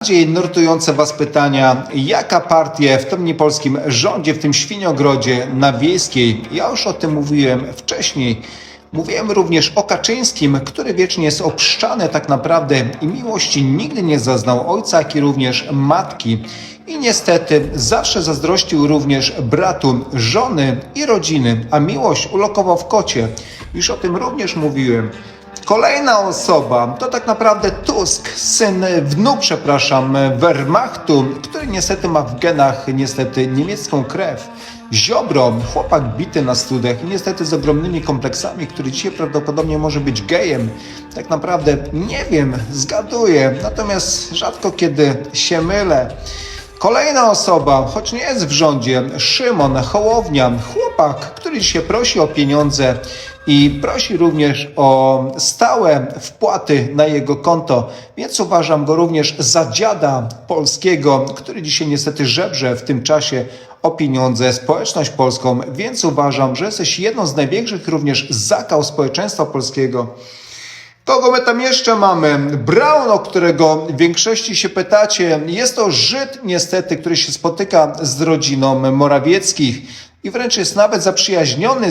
Bardziej nurtujące Was pytania, jaka partia w tym niepolskim rządzie, w tym świniogrodzie na Wiejskiej? Ja już o tym mówiłem wcześniej. Mówiłem również o Kaczyńskim, który wiecznie jest obszczany tak naprawdę i miłości nigdy nie zaznał ojca, jak i również matki. I niestety zawsze zazdrościł również bratu, żony i rodziny, a miłość ulokował w kocie. Już o tym również mówiłem. Kolejna osoba to tak naprawdę Tusk, syn, wnuk, przepraszam, Wehrmachtu, który niestety ma w genach niestety niemiecką krew. Ziobro, chłopak bity na studiach i niestety z ogromnymi kompleksami, który dzisiaj prawdopodobnie może być gejem. Tak naprawdę nie wiem, zgaduję, natomiast rzadko kiedy się mylę. Kolejna osoba, choć nie jest w rządzie, Szymon Hołownia, chłopak, który dzisiaj prosi o pieniądze i prosi również o stałe wpłaty na jego konto, więc uważam go również za dziada polskiego, który dzisiaj niestety żebrze w tym czasie o pieniądze, społeczność polską, więc uważam, że jesteś jedną z największych również zakał społeczeństwa polskiego. Kogo my tam jeszcze mamy? Brown, o którego w większości się pytacie. Jest to Żyd niestety, który się spotyka z rodziną Morawieckich i wręcz jest nawet zaprzyjaźniony